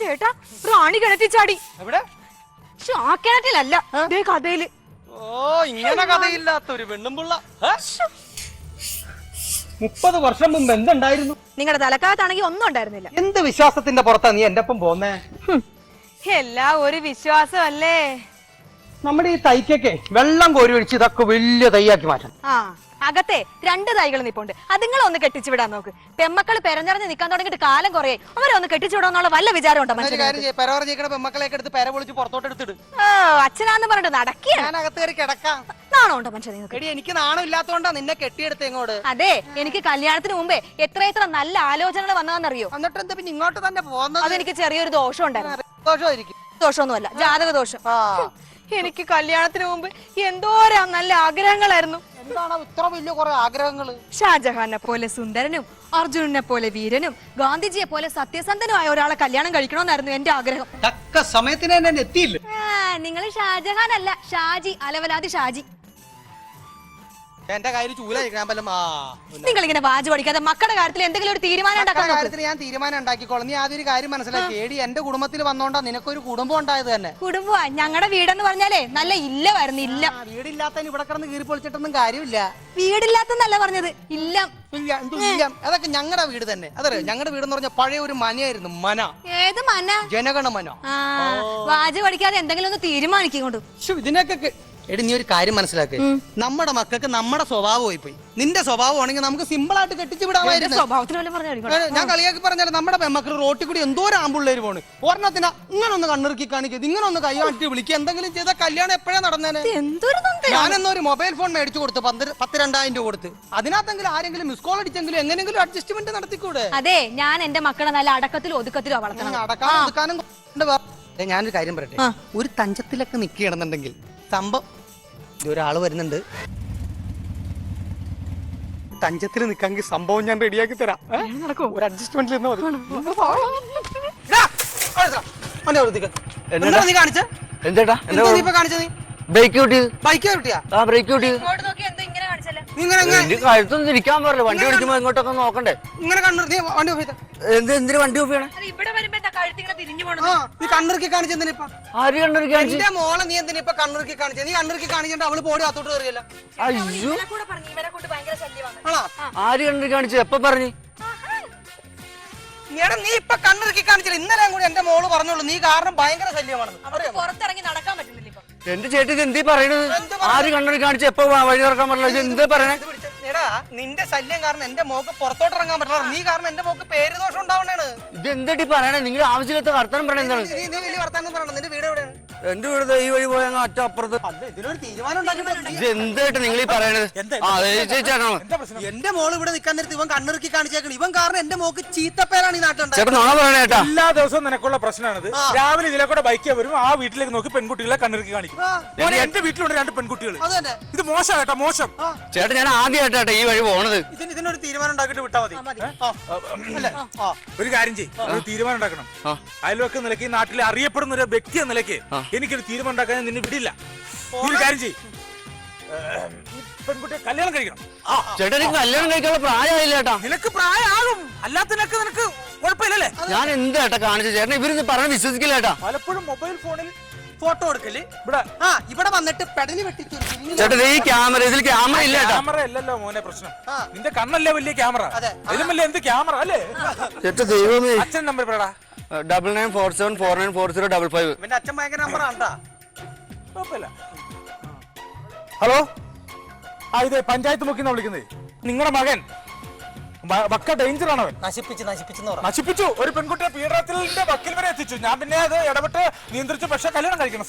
ചേട്ടാ റാണി കിണറ്റി ചാടി. എവിടെ? ആ കിണറ്റിലല്ല. ദേ കഥയിൽ. ഓ ഇങ്ങനെ കഥയില്ലാത്ത ഒരു പെണ്ണുമ്പുള്ള മുപ്പത് വർഷം മുമ്പ് എന്തുണ്ടായിരുന്നു? നിങ്ങളുടെ തലക്കാലത്താണെങ്കിൽ ഒന്നും ഉണ്ടായിരുന്നില്ല. എന്ത് വിശ്വാസത്തിന്റെ പുറത്താ നീ എന്റെ ഒപ്പം പോന്നേ? എല്ലാ ഒരു വിശ്വാസമല്ലേ? നമ്മുടെ ഈ തൈക്കൊക്കെ വെള്ളം കോരി ഒഴിച്ച് ഇതൊക്കെ വലിയ തൈയാക്കി മാറ്റണം. ആ. അകത്തെ രണ്ട് തൈകൾ നിപ്പുണ്ട്. അതുങ്ങളെ ഒന്ന് കെട്ടിച്ചു വിടാൻ നോക്ക്. പെമ്മക്കൾ പെരഞ്ഞറിഞ്ഞ് നിൽക്കാൻ തുടങ്ങിയിട്ട് കാലം കുറേ അവരെ ഒന്ന് കെട്ടിച്ചു വിടാന്നുള്ള വല്ല വിചാരം ഉണ്ടോ ഓ അച്ഛനാന്ന് പറഞ്ഞിട്ട് നടക്കിയ? ഞാൻ അകത്ത് കിടക്കാം. നാണോ ഉണ്ടോ മനുഷ്യൻ എടി എനിക്ക് നാണം ഇല്ലാത്തോണ്ടാ നിന്നെ അതെ എനിക്ക് കല്യാണത്തിന് മുമ്പേ എത്ര എത്ര നല്ല ആലോചനകൾ വന്നതെന്നറിയോ എന്നിട്ട് എന്താ പിന്നെ ഇങ്ങോട്ട് തന്നെ പോകുന്നത്? അതെനിക്ക് ചെറിയൊരു ദോഷം ഉണ്ടായിരുന്നു. ദോഷമായിരിക്കും ദോഷമൊന്നുമല്ല ജാതക ദോഷം. എനിക്ക് കല്യാണത്തിന് മുമ്പ് എന്തോരം നല്ല ആഗ്രഹങ്ങളായിരുന്നു. എന്താണ് ഇത്ര വലിയ കുറെ ആഗ്രഹങ്ങൾ ഷാജഹാനെ പോലെ സുന്ദരനും അർജുനനെ പോലെ വീരനും ഗാന്ധിജിയെ പോലെ സത്യസന്ധനുമായ ഒരാളെ കല്യാണം കഴിക്കണമെന്നായിരുന്നു എന്റെ ആഗ്രഹം. തക്ക സമയത്തിന് തന്നെ എത്തിയില്ല. നിങ്ങൾ ഷാജഹാൻ അല്ല ഷാജി അലവലാതി ഷാജി. എന്റെ കാര്യം ചൂലായിരിക്കണം വല്ലതും. ആ. നിങ്ങൾ ഇങ്ങനെ വാജ് പഠിക്കാതെ മക്കളുടെ കാര്യത്തിൽ എന്തെങ്കിലും ഒരു തീരുമാനം ഉണ്ടാക്കാൻ നോക്ക്. കാര്യത്തിൽ ഞാൻ തീരുമാനം ഉണ്ടാക്കിക്കോളാം. നീ ആദ്യം ഒരു കാര്യം മനസ്സിലാക്കി. ഏടി എന്റെ കുടുംബത്തിൽ വന്നോണ്ടാ നിനക്കൊരു കുടുംബം ഉണ്ടായത് തന്നെ. കുടുംബമാ. ഞങ്ങളുടെ വീടെന്ന് പറഞ്ഞാലേ നല്ല ഇല്ലമായിരുന്നു ഇല്ല. ആ, വീടില്ലാത്തതിന് ഇവിടെ കിടന്ന് കീറി പൊളിച്ചിട്ടൊന്നും കാര്യമില്ല. വീടില്ലാത്തെന്നല്ല പറഞ്ഞത് ഇല്ല. ഇല്ല എന്തും ഇല്ല. അതൊക്കെ ഞങ്ങളുടെ വീട് തന്നെ. അതറിയോ? ഞങ്ങളുടെ വീട് എന്ന് പറഞ്ഞ പഴയ ഒരു മനയായിരുന്നു മന. ഏത് മന? ജനഗണമന ആ വാജ് പഠിക്കാതെ എന്തെങ്കിലും ഒന്ന് തീരുമാനിക്കൊണ്ട് ഇതിനൊക്കെ കെ- എടി നീ ഒരു കാര്യം മനസ്സിലാക്കി. നമ്മുടെ മക്കൾക്ക് നമ്മുടെ സ്വഭാവം പോയി പോയി നിന്റെ സ്വഭാവം ആണെങ്കിൽ നമുക്ക് സിമ്പിൾ ആയിട്ട് കെട്ടിച്ചു വിടാമായിരുന്നു ഞാൻ കളിയാക്കി പറഞ്ഞാൽ നമ്മുടെ പെമ്മക്കൾ റോട്ടിൽ കൂടി എന്തോ ഒരു ആമ്പുള്ളേര് പോണ്. ഒരെണ്ണത്തിന് ഇങ്ങനെ ഒന്ന് കണ്ണിറുക്കി കാണിക്കുക ഇങ്ങനെ ഒന്ന് കൈ കാട്ടി വിളിക്കുക എന്തെങ്കിലും ചെയ്ത കല്യാണം എപ്പോഴാ നടന്നേനെ? ഞാനെന്നോ ഒരു മൊബൈൽ ഫോൺ മേടിച്ചു കൊടുത്തു പന്ത് പത്ത് രണ്ടായിരം രൂപ കൊടുത്ത്. അതിനകത്തെങ്കിലും ആരെങ്കിലും മിസ് കോൾ അടിച്ചെങ്കിലും എങ്ങനെയെങ്കിലും അഡ്ജസ്റ്റ്മെന്റ് നടത്തിക്കൂടെ? അതെ ഞാൻ എന്റെ മക്കളെ നല്ല അടക്കത്തിലും ഒതുക്കത്തിലോ വളർത്തണം. അടക്കാനും ഒതുക്കാനും ഞാനൊരു കാര്യം പറയട്ടെ? ഒരു തഞ്ചത്തിലൊക്കെ നിൽക്കുകയാണെന്നുണ്ടെങ്കിൽ സംഭവം. ഒരാൾ വരുന്നുണ്ട്. തഞ്ചത്തിൽ നിൽക്കാമെങ്കിൽ സംഭവം ഞാൻ റെഡിയാക്കി തരാം? ഒരു അഡ്ജസ്റ്റ്മെന്റിൽ നിന്ന് മതി. എന്താ നീ ഇപ്പൊ കാണിച്ചത്? നീ ബ്രേക്ക് കിട്ടിയത് ബൈക്ക് കിട്ടിയാ ആ ബ്രേക്ക് നോക്കി എന്റെ കഴുത്തൊന്നും ഇരിക്കാൻ വണ്ടി ഓടിക്കുമ്പോ ഇങ്ങോട്ടൊക്കെ നോക്കണ്ടേ? ഇങ്ങനെ കണ്ണു വണ്ടി ഓഫ് ചെയ്ത എന്ത് എന്തിനു വണ്ടി ഓഫ് ചെയ്യണേ? ഇവിടെ വരുമ്പോ എന്താ കഴുത്തിങ്ങനെ തിരിഞ്ഞു പോണത്? ആ നീ കണ്ണിറുക്കി കാണിച്ചെന്തിനാ ഇപ്പൊ? ആര് കണ്ടിരിക്കാൻ എന്റെ മോളെ നീ എന്തിനാ ഇപ്പൊ കണ്ണിറുക്കി കാണിച്ചത് നീ കണ്ണിറുക്കി കാണിച്ചിട്ട് അവൾ പോടി അത്തോട്ട് കയറിയല്ല. അയ്യോ. കൂടെ പറഞ്ഞു. ഇവരെ കൊണ്ട് ഭയങ്കര ശല്യമാണ്. ആണോ? ആര് കണ്ടിരിക്കാൻ കാണിച്ചത് എപ്പ പറഞ്ഞു? എടാ നീ ഇപ്പൊ കണ്ണിറുക്കി കാണിച്ചില്ല. ഇന്നലെ കൂടി എന്റെ മോൾ പറഞ്ഞോളൂ. നീ കാരണം ഭയങ്കര ശല്യമാണെന്ന് അവർക്ക് പുറത്തിറങ്ങി നടക്കാൻ പറ്റുന്നില്ല. എന്റെ ചേട്ടി ഇത് എന്തീ പറയണത്? ആര് കണ്ണടി കാണിച്ച് എപ്പോ വഴി തുറക്കാൻ പറ്റില്ല? ഇത് എന്തേ പറയണേ? എടാ നിന്റെ ശല്യം കാരണം എന്റെ മോക്ക് പുറത്തോട്ട് ഇറങ്ങാൻ പറ്റില്ല. നീ കാരണം എന്റെ മോക്ക് പേര് ദോഷം ഉണ്ടാവണേ ഇത് എന്തേട്ടി പറയണേ? നിങ്ങൾ ആവശ്യമില്ലാത്ത വർത്താനം പറയണ എന്താണ്? നീ നീ വലിയ വർത്താനം പറയണം നിന്റെ വീട് എവിടെയാണ്? എന്റെ വീട് ഈ വഴി പോയ അറ്റ അപ്പുറത്ത് അല്ല ഇതിനൊരു തീരുമാനം ഇത് എന്തേട്ട് നിങ്ങൾ ഈ പറയണത്? ചേച്ചാണോ എന്റെ മോൾ ഇവിടെ നിൽക്കാൻ നേരത്ത് ഇവൻ കണ്ണിറുക്കി കാണിച്ചേക്കണം. ഇവൻ കാരണം എന്റെ മോക്ക് ചീത്തപ്പേരാണ് ഈ നാട്ടിലുണ്ടായത്. എല്ലാ ദിവസവും നിനക്കുള്ള പ്രശ്നമാണിത്. രാവിലെ ഇതിലെ കൂടെ ബൈക്ക് വരും ആ വീട്ടിലേക്ക് നോക്കി പെൺകുട്ടികളെ കണ്ണിറുക്കി കാണിക്കും. എന്റെ വീട്ടിലുണ്ട് രണ്ട് പെൺകുട്ടികൾ ഇത് മോശം കേട്ടോ മോശം. ചേട്ടാ ഞാൻ ആദ്യമായിട്ടാട്ടെ ഈ വഴി പോണത്. ഇതിന് ഇതിനൊരു തീരുമാനം ഉണ്ടാക്കിട്ട് വിട്ടാ മതി. ഒരു കാര്യം ചെയ്യും. ഒരു തീരുമാനം ഉണ്ടാക്കണം. അയൽവക്ക നിലയ്ക്ക് ഈ നാട്ടിലെ അറിയപ്പെടുന്ന ഒരു വ്യക്തി എന്ന നിലയ്ക്ക് എനിക്കൊരു തീരുമാനം ഉണ്ടാക്കാൻ നിന്നെ വിടില്ല. നീ ഒരു കാര്യം ചെയ്യും. പെൺകുട്ടിയെ കല്യാണം കഴിക്കണം. ആ ചേട്ടൻ എനിക്ക് കല്യാണം കഴിക്കാനുള്ള പ്രായമായില്ല ചേട്ടാ. നിനക്ക് പ്രായമാകും. അല്ലാത്തതിനൊക്കെ നിനക്ക് കുഴപ്പമില്ലല്ലേ? ഞാൻ എന്താ കാണിച്ചു? ചേട്ടൻ ഇവരിന്ന് പറഞ്ഞ വിശ്വസിക്കില്ല ചേട്ടാ. പലപ്പോഴും മൊബൈൽ ഫോണിൽ ഫോട്ടോ എടുക്കൽ. ഇവിടെ ആ ഇവിടെ വന്നിട്ട് പെടലി വെട്ടിച്ചു ചേട്ടൻ ഈ ക്യാമറ ഇതിൽ ക്യാമറ ഇല്ല ചേട്ടാ. ക്യാമറ അല്ലല്ലോ മോനെ പ്രശ്നം. ആ. നിന്റെ കണ്ണല്ലേ വലിയ ക്യാമറ. അതെ. അതിലും വലിയ എന്ത് ക്യാമറ അല്ലേ? ചേട്ടാ ദൈവമേ. അച്ഛൻ നമ്പർ പറയടാ. Double nine four seven four nine four zero double five ഇവന്റെ അച്ഛൻ ഭയങ്കര നമ്പർ ആണ്ടാ കുഴപ്പമില്ല. ഹലോ ആ ഇതേ പഞ്ചായത്ത് മുക്കിന്നാ വിളിക്കുന്നത് നിങ്ങളുടെ മകൻ. വക്ക ഡേഞ്ചർ ആണ് അവൻ നശിപ്പിച്ച് നശിപ്പിച്ചെന്ന് നശിപ്പിച്ചു. ഒരു പെൺകുട്ടിയെ പീഡനത്തിന്റെ വക്കിൽ വരെ എത്തിച്ചു. ഞാൻ പിന്നെ അത് ഇടപെട്ട് നിയന്ത്രിച്ചു. പക്ഷെ കല്യാണം കഴിക്കണം.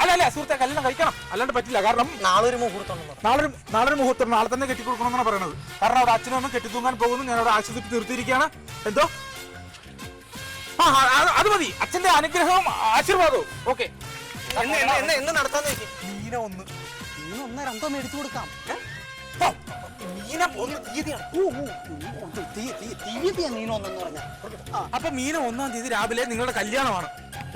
അല്ല അല്ല സുഹൃത്തെ കല്യാണം കഴിക്കണം. അല്ലാണ്ട് പറ്റില്ല. കാരണം നാളെ ഒരു മുഹൂർത്തം നാളെ ഒരു നാളെ ഒരു മുഹൂർത്തം. നാളെ തന്നെ കെട്ടിക്കൊടുക്കണം എന്നാണ് പറയുന്നത് കാരണം അവിടെ അച്ഛനും അമ്മ കെട്ടിത്തൂങ്ങാൻ പോകുന്നു. ഞാൻ അവിടെ ആശ്വസിപ്പിച്ച് നിർത്തിയിരിക്കുകയാണ്. എന്തോ? ആ ആ, അത് മതി. അച്ഛന്റെ അനുഗ്രഹവും ആശീർവാദവും. ഓക്കെ. എന്ന് എന്ന് എന്ന് എന്ന് നടത്താന്ന് വെച്ച് മീന ഒന്ന്. മീന ഒന്ന് രണ്ടോ മേടിച്ചു കൊടുക്കാം. ഏ? മീന ഒന്ന് തീയതിയാണ്. ഓ, ഓ, ഓ, ഓ, തീ- തീ- തീയതിയാ മീന ഒന്നെന്ന് പറഞ്ഞാ. ആ, അപ്പൊ മീന ഒന്നാം തീയതി രാവിലെ നിങ്ങളുടെ കല്യാണമാണ്.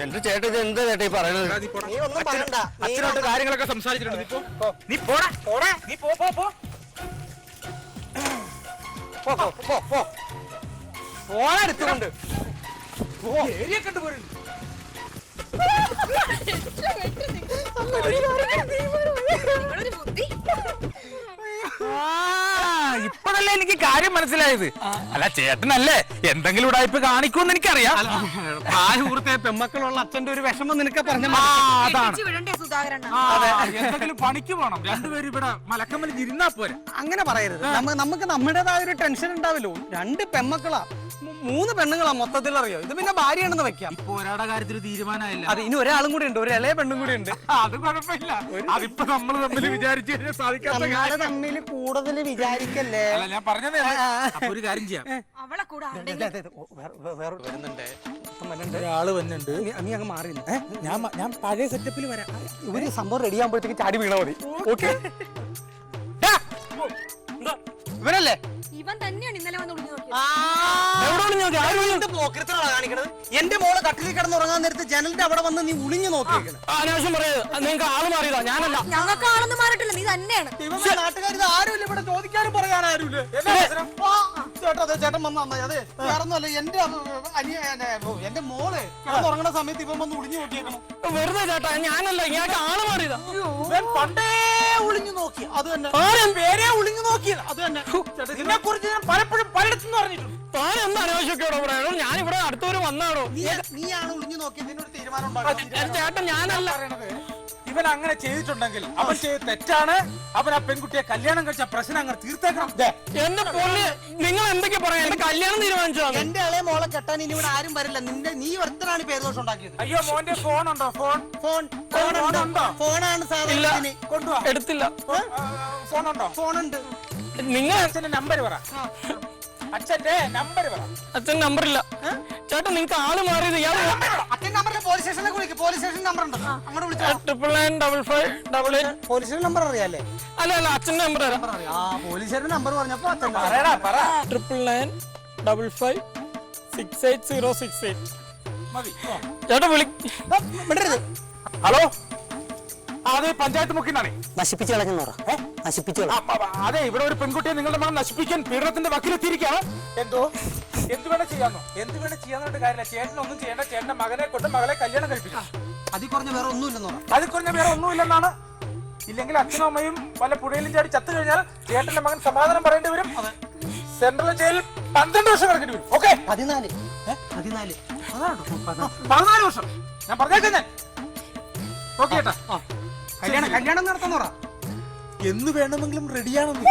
എന്റെ ചേട്ടൻ ഇത് എന്താ ചേട്ടാ ഈ പറയണത്? നീ പോടാ. നീ ഒന്നും പറയണ്ട. നീ അച്ഛനോട്ട് ഒന്നും- കാര്യങ്ങളൊക്കെ സംസാരിച്ചിട്ടുണ്ട്. നീ പോ. നീ പോടാ. പോടാ. നീ പോ പോ പോ. പോ, പോ, പോ, പോ. ഫോൺ എടുത്തുകൊണ്ട്. ഏരിയ കണ്ടുപോരുന്നു ഇപ്പോഴല്ലേ എനിക്ക് കാര്യം മനസ്സിലായത്? അല്ല ചേട്ടനല്ലേ? എന്തെങ്കിലും ഉടായ്പ കാണിക്കുമെന്ന് എനിക്കറിയാം. പ്രായപൂർത്തിയായ പെമ്മക്കളുള്ള അച്ഛന്റെ ഒരു വിഷമം നിനക്ക് പറഞ്ഞ ആ, അതാണ്. സുധാകരൻ എന്തെങ്കിലും പണിക്ക് പോണം. രണ്ടുപേരും ഇവിടെ മലക്കമ്മൽ ഇരുന്നാ പോരെ. അങ്ങനെ പറയരുത്. നമ്മ- നമുക്ക് നമ്മുടേതായ ഒരു ടെൻഷൻ ഉണ്ടാവില്ലോ. രണ്ട് പെമ്മക്കളാ. മൂ- മൂന്ന് പെണ്ണുങ്ങളാ മൊത്തത്തിൽ അറിയോ? ഇത് പിന്നെ ഭാര്യയാണെന്ന് വെക്കാം. ഇപ്പൊ ഒരാളുടെ കാര്യത്തിൽ തീരുമാനമായില്ല. അത് ഇനി ഒരാളും കൂടി ഉണ്ട്. ഒരു ഇളയ പെണ്ണും കൂടി ഉണ്ട്. അത് കുഴപ്പമില്ല. അതിപ്പോ നമ്മൾ തമ്മിൽ വിചാരിച്ചു കഴിഞ്ഞാൽ സാധിക്കാത്ത കാര്യം. തമ്മിൽ കൂടുതൽ വിചാരിക്കല്ലേ? അല്ല ഞാൻ പറഞ്ഞതേ അപ്പൊ ഒരു കാര്യം ചെയ്യാം. അവളെ കൂടെ വേറെ വരുന്നുണ്ട്. ഒരാൾ വന്നിട്ടുണ്ട് നീ- അങ്ങ് മാറി. ഞാൻ ഞാൻ പഴയ സെറ്റപ്പിൽ വരാം. ഇവർ സംഭവം റെഡി ആകുമ്പോഴത്തേക്ക് ചാടി വീണാ മതി. ഓക്കെ. ഇവരല്ലേ? ഇവൻ തന്നെയാണ് ഇന്നലെ വന്ന് എന്റെ മോൾ കട്ടിലിൽ കിടന്ന് ഉറങ്ങാൻ നേരത്ത് ജനലിന്റെ അവിടെ വന്ന് നീ ഉളിഞ്ഞു നോക്കിയേക്കണ്. അനാവശ്യം പറയത് നിങ്ങൾക്ക് ആൾ മാറിയതാ. ഞാനല്ല. ഞങ്ങൾക്ക് ആളൊന്നും മാറിയിട്ടില്ല. നീ തന്നെയാണ്. നാട്ടുകാർ ആരും ആരുമില്ല? ഇവിടെ ചോദിക്കാനും പറയാൻ ആരുമില്ല. ചേട്ടാ അതെ ചേട്ടൻ വന്ന നന്നായി. അതെ വേറൊന്നുമല്ല എന്റെ അനിയ എന്റെ മോൾ. കിടന്നുറങ്ങണ സമയത്ത് ഇവൻ വന്ന് ഒളിഞ്ഞു നോക്കിയേക്കണം വെറുതെ ചേട്ടാ ഞാനല്ല ഇങ്ങോട്ട് ആൾ മാറിയതാ. ഞാൻ പണ്ടേ ഒളിഞ്ഞു നോക്കി. അത് തന്നെ. പേരെ ഒളിഞ്ഞു നോക്കിയത്. അത് തന്നെ. ഇതിനെ കുറിച്ച് ഞാൻ പലപ്പോഴും പലയിടത്തും പറഞ്ഞിട്ടുണ്ട്. താൻ എന്താ അനാവശ്യമൊക്കെ ഇവിടെ പറയണോ ഞാൻ ഇവിടെ അടുത്തവര് വന്നാണോ? നീയാണ് ഒളിഞ്ഞു നോക്കിയത്? ഇതിനൊരു തീരുമാനം എന്റെ ചേട്ടൻ ഞാനല്ല. ഇവൻ അങ്ങനെ ചെയ്തിട്ടുണ്ടെങ്കിൽ അവൻ ചെയ്ത് തെറ്റാണ്. അവൻ ആ പെൺകുട്ടിയെ കല്യാണം കഴിച്ച പ്രശ്നം അങ്ങനെ തീർത്തേക്കണം. എന്റെ പൊള്ളി നിങ്ങൾ എന്തൊക്കെ പറയാ? എന്റെ കല്യാണം തീരുമാനിച്ചതാണ് എന്റെ ഇളയ മോളെ കെട്ടാൻ ഇനി ഇവിടെ ആരും വരില്ല. നിന്റെ നീ ഒരുത്തനാണ് പേര് ദോഷം ഉണ്ടാക്കിയത്. അയ്യോ മോന്റെ ഫോൺ? ഉണ്ടോ ഫോൺ. ഫോൺ ഫോൺ ഉണ്ടോ? ഫോണാണ് ഇല്ല. സാധനം കൊണ്ടുവാ. എടുത്തില്ല. ഫോൺ ഉണ്ടോ ഫോൺ ഉണ്ട് നിങ്ങൾ അച്ഛന്റെ നമ്പർ പറ. അച്ഛന്റെ നമ്പർ പറ. അച്ഛൻ നമ്പറില്ല ചേട്ടാ നിങ്ങൾക്ക് ആൾ മാറിയത് ഞാൻ അച്ഛൻ നമ്പറിൽ പോലീസ് സ്റ്റേഷനിലേക്ക് വിളിക്കും പോലീസ് സ്റ്റേഷൻ നമ്പർ ഉണ്ട് അങ്ങോട്ട് വിളിച്ചാൽ triple nine double five double eight police station number അറിയാലേ അല്ല അല്ല അച്ഛന്റെ നമ്പർ തരാം. ആ പോലീസ് സ്റ്റേഷൻ നമ്പർ പറഞ്ഞപ്പോ അച്ഛൻ പറയടാ പറ. Triple nine double five six eight zero six eight മതി ഓ. ചേട്ടാ വിളി ഹലോ? അതെ പഞ്ചായത്ത് മുക്കിന്നാണേ. നശിപ്പിച്ചു കളഞ്ഞു നശിപ്പിച്ചു അതെ ഇവിടെ ഒരു പെൺകുട്ടിയെ നിങ്ങളുടെ മകൻ നശിപ്പിക്കാൻ പീഡനത്തിന്റെ വക്കിലെത്തിയിരിക്കുകയാണ്. എന്തോ? എന്ത് വേണം ചെയ്യാന്നോ? എന്ത് വേണം ചെയ്യാന്നോട്ട് കാര്യമില്ല. ചേട്ടൻ ഒന്നും ചെയ്യേണ്ട. ചേട്ടന്റെ മകനെ കൊണ്ട് മകളെ കല്യാണം കഴിപ്പിക്കാം. അതിൽ കുറഞ്ഞ വേറെ ഒന്നുമില്ലെന്നോ അതിൽ കുറഞ്ഞ വേറെ ഒന്നുമില്ലെന്നാണ്. ഇല്ലെങ്കിൽ അച്ഛനും അമ്മയും വല്ല പുഴയിലും ചാടി ചത്തു കഴിഞ്ഞാൽ ചേട്ടന്റെ മകൻ സമാധാനം പറയേണ്ടി വരും. സെൻട്രൽ ജയിലിൽ പന്ത്രണ്ട് വർഷം കിടക്കേണ്ടി വരും. ഓക്കെ? പതിനാല്? പതിനാല്. പതിനാല്. പതിനാല് വർഷം. ഞാൻ പറഞ്ഞേക്കാം ഞാൻ ഓക്കെ ചേട്ടാ. കല്യാണം കല്യാണം നടത്താന്ന് എന്ന് വേണമെങ്കിലും റെഡിയാണെന്ന്.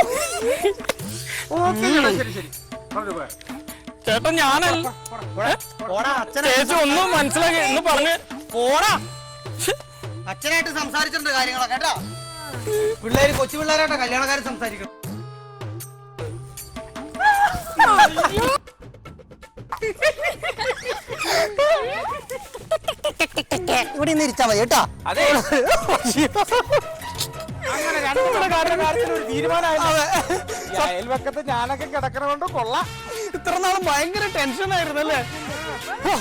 ഓക്കെ ശരി ശരി പറഞ്ഞു പോയാ. ചേട്ടാ ഞാനല്ല. പോടാ അച്ഛനെ ചേച്ചി ഒന്നും മനസ്സിലാക്കി എന്ന് പറഞ്ഞ് പോടാ. അച്ഛനായിട്ട് സംസാരിച്ചിട്ടുണ്ട് കാര്യങ്ങളൊക്കെ കേട്ടോ. പിള്ളേര് കൊച്ചു പിള്ളേരായിട്ടാ കല്യാണക്കാര് സംസാരിക്കണം ഇവിടെ നിന്ന് ഇരിച്ചാ മതി കേട്ടോ. അതെ. അങ്ങനെ രണ്ടുപേരുടെ കാര്യ- കാര്യത്തിൽ ഒരു തീരുമാനമായില്ല. ഈ അയൽവക്കത്ത് ഞാനൊക്കെ കിടക്കണോണ്ട് കൊള്ളാം. ഇത്ര നാളും ഭയങ്കര ടെൻഷൻ ആയിരുന്നു അല്ലേ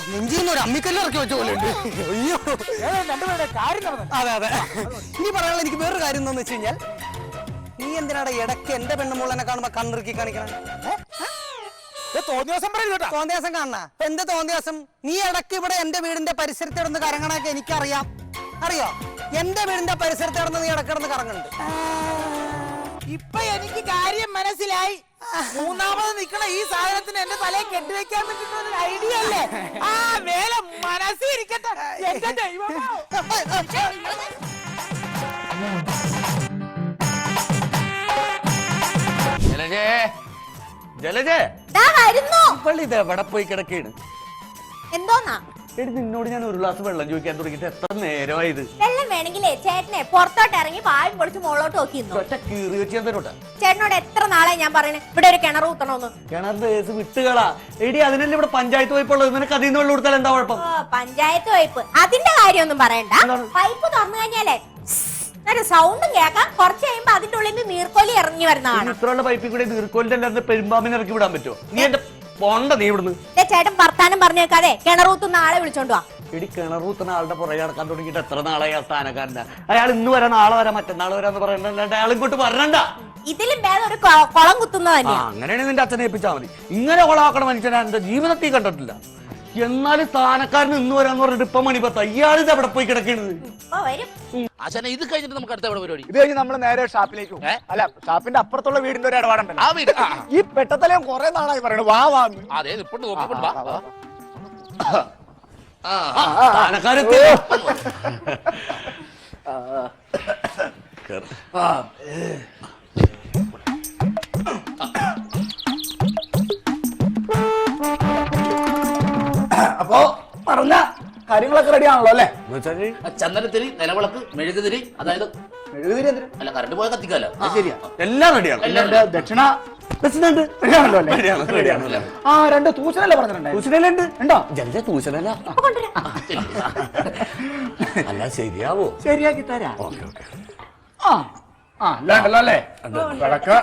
നെഞ്ചിന്ന് ഒരു അമ്മിക്കല്ല് ഇറക്കി വെച്ച പോലെ ഉണ്ട്. അയ്യോ. ഏ, രണ്ടുപേരുടെ കാര്യം നടന്നു? അതെ അതെ. ഇനി പറയാനുള്ള എനിക്ക് വേറൊരു കാര്യം എന്താന്ന് വെച്ച് കഴിഞ്ഞാൽ നീ എന്തിനാടാ ഇടയ്ക്ക് എന്റെ പെണ്ണുമുള്ളനെ കാണുമ്പോ കണ്ണിറുക്കി കാണിക്കണം? തോന്നിയാസം കാണണ എന്ത് തോന്നിയാസം നീ ഇടയ്ക്ക് ഇവിടെ എന്റെ വീടിന്റെ പരിസരത്ത് കിടന്ന് കറങ്ങണൊക്കെ എനിക്കറിയാം. അറിയോ? എന്റെ വീടിന്റെ പരിസരത്ത് കിടന്ന് നീ ഇടക്കിടന്ന് കറങ്ങുന്നുണ്ട്. ഇപ്പൊ എനിക്ക് കാര്യം മനസ്സിലായി. മൂന്നാമത് നിക്കണ ഈ സാധനത്തിന് എന്റെ തലയെ കെട്ടിവെക്കാൻ പറ്റുന്ന ഒരു ഐഡിയ അല്ലേ? ആ വേല മനസ്സിൽ ഇരിക്കട്ടെ. എന്റെ ദൈവമോ. ജലജേ ജലജേ. പള്ളി ഇത് എവിടെ പോയി കിടക്കേണ് എന്തോന്നാ? എടി നിന്നോട് ഞാൻ ഒരു ഗ്ലാസ് വെള്ളം ചോദിക്കാൻ തുടങ്ങിയിട്ട് എത്ര നേരമായത്? വെള്ളം വേണമെങ്കിലേ ചേട്ടനെ പുറത്തോട്ട് ഇറങ്ങി പായും പൊളിച്ച് മുകളിലോട്ട് നോക്കിയിരുന്നു ഒറ്റ കീറി വെച്ച് ഞാൻ തരോട്ടെ. ചേട്ടനോട് എത്ര നാളെ ഞാൻ പറയണേ? ഇവിടെ ഒരു കിണർ കുത്തണമെന്ന് കിണർ കേസ് വിട്ടുകളാ. എടി അതിനല്ലേ ഇവിടെ പഞ്ചായത്ത് പോയപ്പോഴുള്ളത് നിനക്ക് അതിൽ നിന്ന് വെള്ളം കൊടുത്താൽ എന്താ കുഴപ്പം? പഞ്ചായത്ത് പൈപ്പ് അതിന്റെ കാര്യമൊന്നും പറയണ്ട. പൈപ്പ് തുറന്നു കഴിഞ്ഞാലേ ഒരു സൗണ്ട് കേൾക്കാം കുറച്ച് കഴിയുമ്പോ അതിന്റെ ഉള്ളിൽ നിന്ന് നീർക്കോലി ഇറങ്ങി വരുന്നതാണ് ഇത്രയുള്ള പൈപ്പിൽ കൂടെ നീർക്കോലിന്റെ പെരുമ്പാമ്പിനെ ഇറക്കി വിടാൻ പറ്റുമോ? നീ എന്റെ പോണ്ട നീ ഇവിടുന്ന്. ചേട്ടൻ വർത്താനം പറഞ്ഞേക്കാതെ കിണർ കുത്തുന്ന ആളെ വിളിച്ചോണ്ട് വാ. ഇടി കിണറൂത്തുന്ന ആളുടെ പുറകെ നടക്കാൻ തുടങ്ങിയിട്ട് എത്ര നാളായി ആ സ്ഥാനക്കാരന്റെ അയാൾ ഇന്ന് വരെ നാളെ വരാൻ മറ്റന്നാൾ വരാന്ന് പറയണ്ടല്ലാണ്ട് അയാൾ ഇങ്ങോട്ട് വരണ്ട. ഇതിലും ഭേദം ഒരു കുളം കുത്തുന്നത് അങ്ങനെയാണ് നിന്റെ അച്ഛനെ ഏൽപ്പിച്ചാൽ മതി. ഇങ്ങനെ കൊളാക്കണ മനുഷ്യനെ എന്റെ ജീവിതത്തിൽ കണ്ടിട്ടില്ല. എന്നാലും സ്ഥാനക്കാരൻ ഇന്ന് വരാന്ന് പറഞ്ഞിട്ട് ഇപ്പൊ മണി പത്ത. ഇയാളിത് അവിടെ പോയി കിടക്കണത്? അച്ഛനെ ഇത് കഴിഞ്ഞിട്ട് നമുക്ക് അടുത്ത എവിടെ പരിപാടി? ഇത് കഴിഞ്ഞ് നമ്മൾ നേരെ ഷാപ്പിലേക്ക് പോകും. അല്ല ഷാപ്പിന്റെ അപ്പുറത്തുള്ള വീടിന്റെ ഒരു ഇടപാടുണ്ടല്ലോ ആ വീട് ആ, ഈ പെട്ടത്തലയും കുറെ നാളായി പറയണു. വാ വാ എന്ന്. ആ, അതെ ഇപ്പൊ നോക്കിക്കൊണ്ട് വാ വാ. ആ കേറ്. അപ്പൊ പറഞ്ഞ കാര്യങ്ങളൊക്കെ റെഡി ആണല്ലോ അല്ലേ? ആ ചന്ദനത്തിരി നിലവിളക്ക് മെഴുകുതിരി അതായത് മെഴുകുതിരി എന്തിന്? അല്ല കറണ്ട് പോയ കത്തിക്കാലോ. ശരിയാ. എല്ലാം റെഡിയാണ് എന്റെ ദക്ഷിണ പ്രസിഡന്റ് റെഡിയാണല്ലോ അല്ലേ? ആ രണ്ട് ഉണ്ടോ? ജലജ തൂശനല്ല. അല്ല ശരിയാവോ? ശരിയാക്കി തരാം. Okay okay. ആ ആ എല്ലാം ഉണ്ടല്ലോ അല്ലേ? വിളക്ക്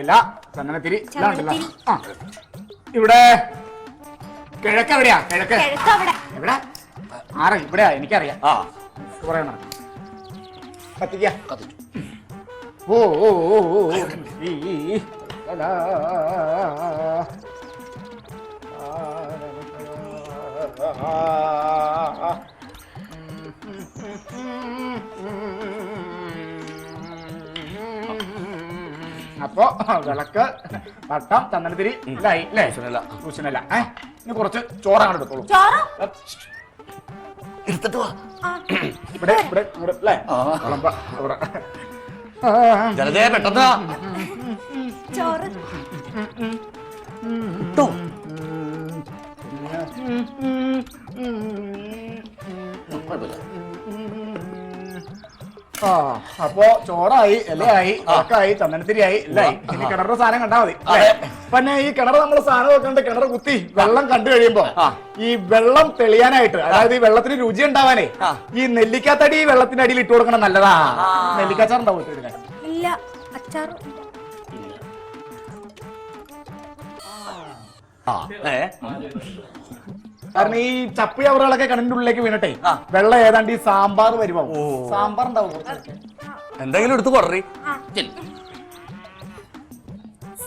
ഇല ചന്ദനത്തിരി എല്ലാം ഉണ്ടല്ലോ. ആ. ഇവിടെ കിഴക്ക്. എവിടെയാ കിഴക്ക് എവിടെ? ആറ് ഇവിടെയാ എനിക്കറിയാം. ആ. പറയണ കത്തിക്ക. കത്തിച്ചു. ഓ ഓ ഓ ഓ ഓ. ഈ, ഈ, ഈ. അലാ. അപ്പൊ വിളക്ക് പട്ടം ചന്ദനത്തിരി ഇല്ലായി അല്ലേ തൂശനല്ല. ഏഹ് ഇനി കുറച്ച് ചോറങ്ങോട്ട് എടുത്തോളൂ ചോറോ എടുത്തിട്ട് വാ ആ, ഇവിടെ ഇവിടെ ഇവിടെ അല്ലേ വിളമ്പ ഇവിടെ ആ. ജലജയ പെട്ടെന്ന് വാ. ചോറ് ഇട്ടോ കുഴപ്പമില്ല ആ അപ്പോ ചോറായി ഇലയായി ആക്കായി ചന്ദനത്തിരിയായി എല്ലായി ഇനി കിണറിന്റെ സാധനം കണ്ടാ മതി. പിന്നെ ഈ കിണർ നമ്മൾ സാധനം വെക്കണ്ട് കിണർ കുത്തി വെള്ളം കണ്ടു കഴിയുമ്പോ ഈ വെള്ളം തെളിയാനായിട്ട് അതായത് ഈ വെള്ളത്തിന് രുചി ഉണ്ടാവാനേ ഈ നെല്ലിക്കാത്തടി ഈ വെള്ളത്തിന്റെ അടിയിൽ ഇട്ട് കൊടുക്കണം നല്ലതാ. നെല്ലിക്കാച്ചാർ ഉണ്ടാവും ഇല്ല അച്ചാർ ആ. ഏ? കാരണം ഈ ചപ്പി അവറുകളൊക്കെ കണ്ണിന്റെ ഉള്ളിലേക്ക് വീണട്ടെ വെള്ളം ഏതാണ്ട് ഈ സാമ്പാർ വരുമ്പോ സാമ്പാർ ഉണ്ടാവും കുറച്ച്. എന്തെങ്കിലും എടുത്ത് കൊടറി. ചെല്ല്.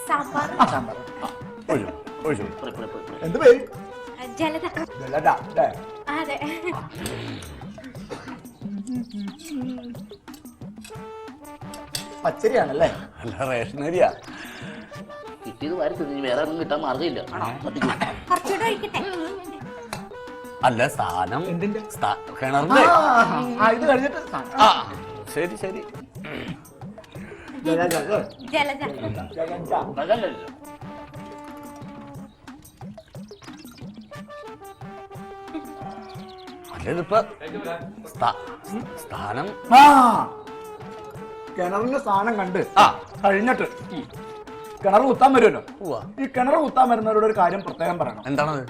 സാമ്പാർ. സാമ്പാർ. ഒഴിച്ചു ഒഴിച്ചു പോരെ, പോരെ, പോരെ, പോരെ. എന്ത് പേര്? ജലത വെള്ളടാ, അല്ലേ? അതെ. പച്ചരിയാണല്ലേ? അല്ല റേഷനരിയാ. കിട്ടിയത് വരത്തില്ല തിന്നു വേറെ ഒന്നും കിട്ടാൻ മാർഗമില്ല. കത്തിക്കൂ. കുറച്ചുകൂടെ ഒഴിക്കട്ടെ. അല്ല സ്ഥാനം? സ്ഥാ- കിണറിന്റെ. ആ, ആ, ഇത് കഴിഞ്ഞിട്ട് സാ- ആ ശരി ശരി. ജലജ സ്ഥാ- സ്ഥാനം ആ കിണറിന്റെ സാധനം കണ്ട് ആ. കഴിഞ്ഞിട്ട് കിണർ കുത്താൻ വരുമല്ലോ. ഉവ്വ. ഈ കിണർ കുത്താൻ വരുന്നവരോട് ഒരു കാര്യം പ്രത്യേകം പറയണം. എന്താണത്?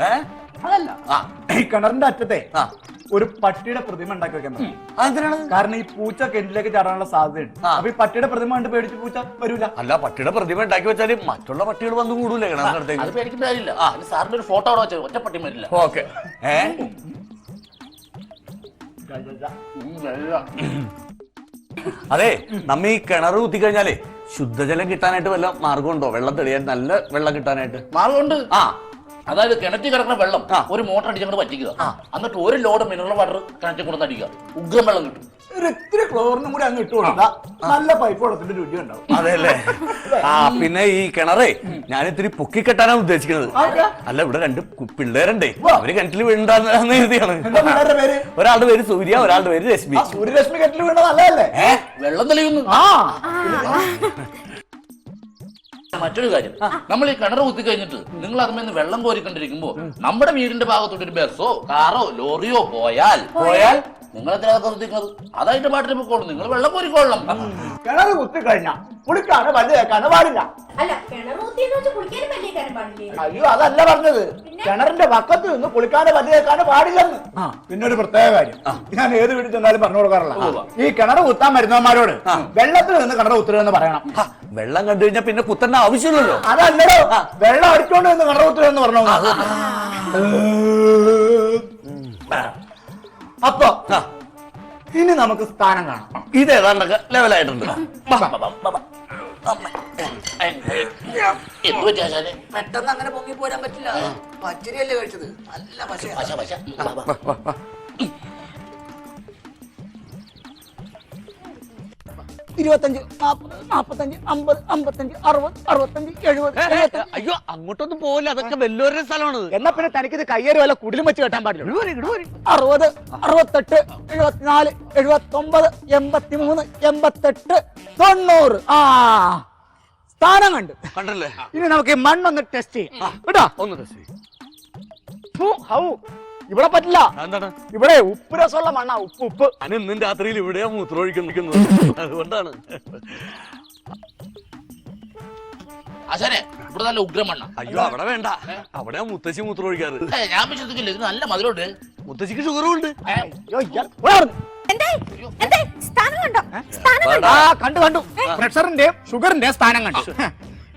ഏ? അതല്ല. ആ. ഈ കിണറിന്റെ അറ്റത്തെ ഒരു പട്ടിയുടെ പ്രതിമ ഉണ്ടാക്കി വെക്കാൻ. അതെന്തിനാണ്? കാരണം ഈ പൂച്ച കിണറ്റിലേക്ക് ചാടാനുള്ള സാധ്യതയുണ്ട്. ആ. അപ്പൊ ഈ പട്ടിയുടെ പ്രതിമ കണ്ട് പേടിച്ച് പൂച്ച വരൂല. അല്ല പട്ടിയുടെ പ്രതിമ ഉണ്ടാക്കി വെച്ചാൽ മറ്റുള്ള പട്ടികൾ വന്നു കൂടൂലേ അത് കിണറിനടുത്തേക്ക് പേടിക്കേണ്ട കാര്യമില്ല. അതിന് സാറിന്റെ ഒരു ഫോട്ടോ അവിടെ വെച്ചത് ഒറ്റ പട്ടി വരില്ല ഓക്കെ. ഏ? അതെ നമ്മ ഈ കിണർ കുത്തി കഴിഞ്ഞാലേ ശുദ്ധജലം കിട്ടാനായിട്ട് വല്ല മാർഗമുണ്ടോ? വെള്ളം തെളിയാൻ നല്ല വെള്ളം കിട്ടാനായിട്ട്. മാർഗമുണ്ട്. ആ. അതായത് കിണറ്റിൽ കിടക്കുന്ന വെള്ളം ഒരു മോട്ടർ അടിച്ചങ്ങോട്ട് പറ്റിക്കുക എന്നിട്ട് ഒരു ലോഡ് മിനറൽ വാട്ടർ കിണറ്റിൽ കൊണ്ടു അടിക്കുക. ഉഗ്രം വെള്ളം കിട്ടും. ഒരു ഇത്തിരി ക്ലോറിനും കൂടി അങ്ങ് ഇട്ട് നല്ല പൈപ്പ് വെള്ളത്തിന്റെ രുചി ഉണ്ടാവും. അതെല്ലേ ആ പിന്നെ ഈ കിണറേ ഞാൻ ഇത്തിരി പൊക്കി കെട്ടാനാണ് ഉദ്ദേശിക്കുന്നത് അല്ല ഇവിടെ രണ്ട് പിള്ളേരുണ്ടേ. അവർ കിണറ്റിൽ വീണ്ടാന്ന് എഴുതിയാണ്. ഒരാളുടെ പേര് സൂര്യ ഒരാളുടെ പേര് രശ്മി. ആ സൂര്യരശ്മി കിണറ്റിൽ വീണ നല്ലതല്ലേ ഏ? വെള്ളം തെളിയുന്നു. ആ. മറ്റൊരു കാര്യം. നമ്മൾ ഈ കിണർ കുത്തി കഴിഞ്ഞിട്ട് നിങ്ങൾ അതിൽ വെള്ളം കോരിക്കൊണ്ടിരിക്കുമ്പോ നമ്മുടെ വീടിന്റെ ഭാഗത്തോട്ട് ഒരു ബസ്സോ കാറോ ലോറിയോ പോയാൽ പോയാൽ ശ്രദ്ധിക്കുന്നത് അതായിട്ട് പാട്ടിന് പൊക്കോളൂ. നിങ്ങൾ വെള്ളം കിണർ കുത്തി കഴിഞ്ഞ കുളിക്കാണ് പല്ല് കേൾക്കാണ് പാടില്ല. അല്ല കിണർ കുത്തിയെന്ന് വെച്ച് കുളിക്കാനും വലിയ കാര്യം പാടില്ലേ? അയ്യോ അതല്ല പറഞ്ഞത്. കിണറിന്റെ പക്കത്ത് നിന്ന് കുളിക്കാതെ പല്ല് കേൾക്കാന് പാടില്ലെന്ന്. പിന്നെ ഒരു പ്രത്യേക കാര്യം. ഞാൻ ഏത് വീട്ടിൽ ചെന്നാലും പറഞ്ഞു കൊടുക്കാറില്ല. ഈ കിണർ കുത്താൻ മരുന്നവന്മാരോട് വെള്ളത്തിൽ നിന്ന് കിണർ കുത്തരുതെന്ന് പറയണം. വെള്ളം കണ്ടു കഴിഞ്ഞാൽ പിന്നെ കുത്തേണ്ട ആവശ്യമില്ലല്ലോ. അതല്ലടോ. വെള്ളം അടിച്ചോണ്ട് നിന്ന് കിണർ കുത്തരുതെന്ന് പറഞ്ഞു അപ്പൊ ഇനി നമുക്ക് സ്ഥാനം കാണാം. ഇത് ഏതാണ്ടൊക്കെ ലെവലായിട്ടുണ്ട് പെട്ടെന്ന് അങ്ങനെ പൊങ്ങി പോരാൻ പറ്റില്ല. പച്ചരിയല്ലേ കഴിച്ചത്. നല്ല പശ പശ പശ. ഇരുപത്തഞ്ച് നാപ്പത് നാപ്പത്തഞ്ച് അമ്പത് അമ്പത്തഞ്ച് അറുപത് അറുപത്തഞ്ച് എഴുപത്. അയ്യോ അങ്ങോട്ടൊന്നും പോകില്ല അതൊക്കെ വലിയൊരു സ്ഥലമാണ് എന്നാ പിന്നെ തനിക്കിത് കയ്യേറി വല്ല കുടിലും വെച്ച് കെട്ടാൻ പാടില്ല. അറുപത് അറുപത്തെട്ട് എഴുപത്തിനാല് എഴുപത്തൊമ്പത് എൺപത്തിമൂന്ന് എൺപത്തെട്ട് തൊണ്ണൂറ്. ആ സ്ഥാനം കണ്ട്. കണ്ടല്ലേ? ഇനി നമുക്ക് ഈ മണ്ണൊന്ന് ടെസ്റ്റ് ചെയ്യാം. കേട്ടോ? ഒന്ന് ടെസ്റ്റ് ചെയ്യാം. ഹൗ. ഇവിടെ പറ്റില്ല. എന്താണ് ഇവിടെ ഉപ്പ് രസമുള്ള മണ്ണാ ഉപ്പ് ഉപ്പ്. ഞാൻ ഇന്നും രാത്രിയിൽ ഇവിടെയാ മൂത്രമൊഴിക്കുന്നത് അതുകൊണ്ടാണ്. ആശാനെ ഇവിടെ നല്ല ഉഗ്രമണ്ണ. അയ്യോ അവിടെ വേണ്ട. അവിടെ മുത്തശ്ശി മൂത്രമൊഴിക്കാറ് ഞാൻ വിശ്വസിക്കില്ല ഇത് നല്ല മധുരമുണ്ട്. മുത്തശ്ശിക്ക് ഷുഗറും ഉണ്ട് അയ്യോ, ഇയാൾ ഇവിടെ വരണം. എന്തേ എന്തേ സ്ഥാനം കണ്ടോ? സ്ഥാനം കണ്ടോ? കണ്ടു കണ്ടു. പ്രഷറിന്റെയും ഷുഗറിന്റെയും സ്ഥാനം കണ്ടു.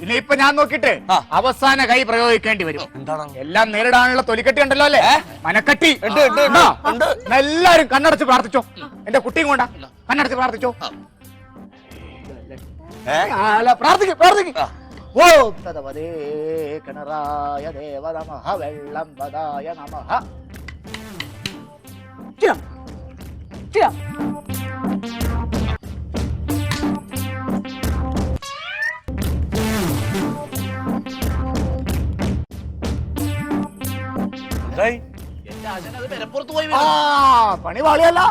ഇനി ഇപ്പൊ ഞാൻ നോക്കിട്ട്. അവസാന കൈ പ്രയോഗിക്കേണ്ടി വരും. എന്താണ്? എല്ലാം നേരിടാനുള്ള തൊലിക്കെട്ടി ഉണ്ടല്ലോ അല്ലേ? മനക്കട്ടി. എല്ലാരും കണ്ണടച്ച് പ്രാർത്ഥിച്ചോ. എന്റെ കുട്ടിയും കൊണ്ടാ. കണ്ണടച്ച് പ്രാർത്ഥിച്ചോ. പ്രാർത്ഥിക്കും പ്രാർത്ഥിക്കും. ഓ തദവതേ കിണറായ ദേവ നമഹ വെള്ളം വദായ നമഹ. ചെയ്യാം ചെയ്യാം പണി പാളിയല്ല.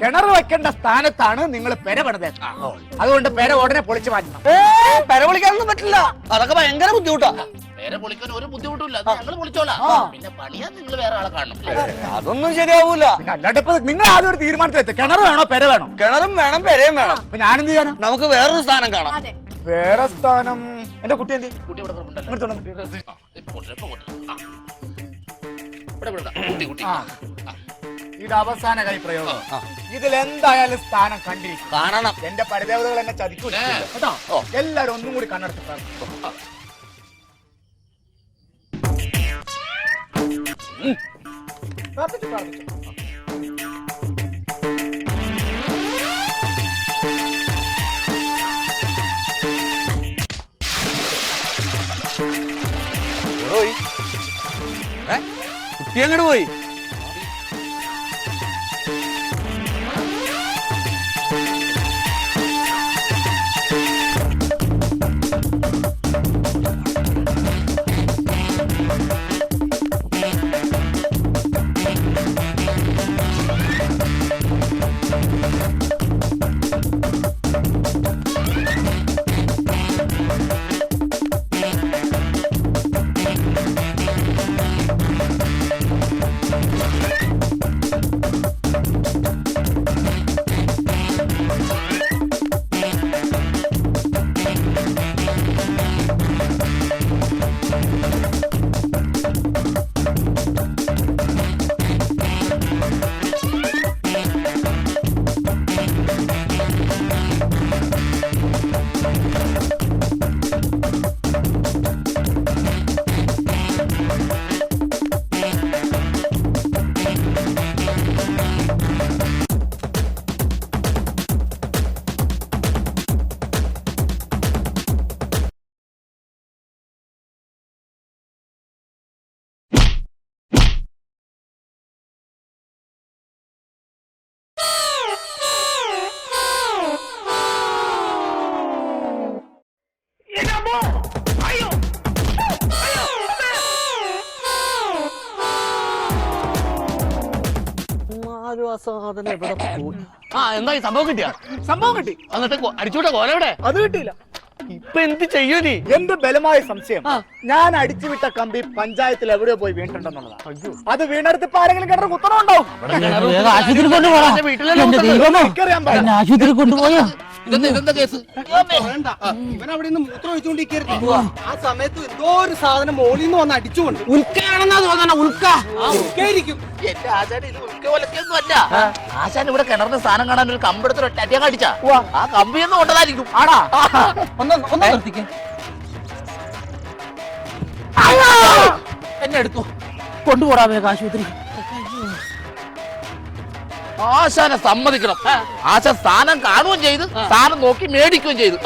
കിണർ വെക്കേണ്ട സ്ഥാനത്താണ് നിങ്ങൾ പെര പണിത്. അതുകൊണ്ട് പെര ഉടനെ പൊളിച്ചു മാറ്റണം. പെര പൊളിക്കാനൊന്നും പറ്റില്ല. അതൊക്കെ ഭയങ്കര ബുദ്ധിമുട്ടാ. പേരെ പൊളിക്കാൻ ഒരു ബുദ്ധിമുട്ടില്ല ഞങ്ങൾ പൊളിച്ചോളാം. പിന്നെ പണിയാൻ നിങ്ങൾ വേറെ ആളെ കാണണം. അതൊന്നും ശരിയാവൂല. അല്ലാണ്ട് ഇപ്പൊ നിങ്ങൾ ആദ്യം ഒരു തീരുമാനത്തിലെത്തി. കിണർ വേണോ പെര വേണോ? കിണറും വേണം പെരയും വേണം. അപ്പൊ ഞാനെന്ത് ചെയ്യാനോ? നമുക്ക് വേറൊരു സ്ഥാനം കാണാം. വേറെ സ്ഥാനം. എന്റെ കുട്ടി എന്ത്? കുട്ടി ഇവിടെ ഇത് അവസാന കൈ പ്രയോഗം ഇതിൽ എന്തായാലും സ്ഥാനം കണ്ടിരിക്കും. കാണണം. എന്റെ പരിദേവതകൾ എന്നെ ചതിക്കൂല. കേട്ടോ? എല്ലാരും ഒന്നും കൂടി കണ്ണെടുത്ത് പ്രാർത്ഥിക്കും പ്രാർത്ഥിച്ചു പ്രാർത്ഥിച്ചു. കുട്ടി അങ്ങോട്ട് പോയി? സാധനം എവിടെ പോയി? ആ എന്തായി സംഭവം കിട്ടിയ? സംഭവം കിട്ടി. എന്നിട്ട് അടിച്ചുവിട്ട കോല അത് കിട്ടിയില്ല. ഇപ്പൊ എന്ത് ചെയ്യൂ നീ? എന്ത് ബലമായ സംശയം? ഞാൻ അടിച്ചുവിട്ട കമ്പി പഞ്ചായത്തിൽ എവിടെയോ പോയി വീണിട്ടുണ്ടെന്നുള്ളതാണ് അത് വീണെടുത്ത് ഇപ്പൊ ആരെങ്കിലും കിണർ ആശുപത്രി കൊണ്ടുപോകാം ആശുപത്രി കൊണ്ടുപോയോ ഒഴിച്ചുകൊണ്ടിരിക്കരുത് ആ സമയത്ത് എന്തോ ഒരു സാധനം മോളിൽ നിന്ന് വന്ന് അടിച്ചുകൊണ്ട് ഉൽക്കയാണെന്നാ തോന്നണ ഉൽക്ക. എന്റെ ആശാൻ ഇത് ഉൽക്ക ഒലക്കൊന്നും അല്ല ആശാൻ ഇവിടെ കിണറിന് സാധനം കാണാൻ ഒരു കമ്പെടുത്ത് ഒറ്റ കടിച്ച ആ കമ്പിയൊന്നും കൊണ്ടതായിരിക്കും. ആടാ. ഒന്ന് ഒന്ന് നിർത്തിക്കേ. എന്നെ എടുത്തു. കൊണ്ടുപോടാ വേഗം ആശുപത്രി. ആശാനെ സമ്മതിക്കണം. ആശ സ്ഥാനം കാണുകയും ചെയ്ത് സ്ഥാനം നോക്കി മേടിക്കുകയും ചെയ്തു.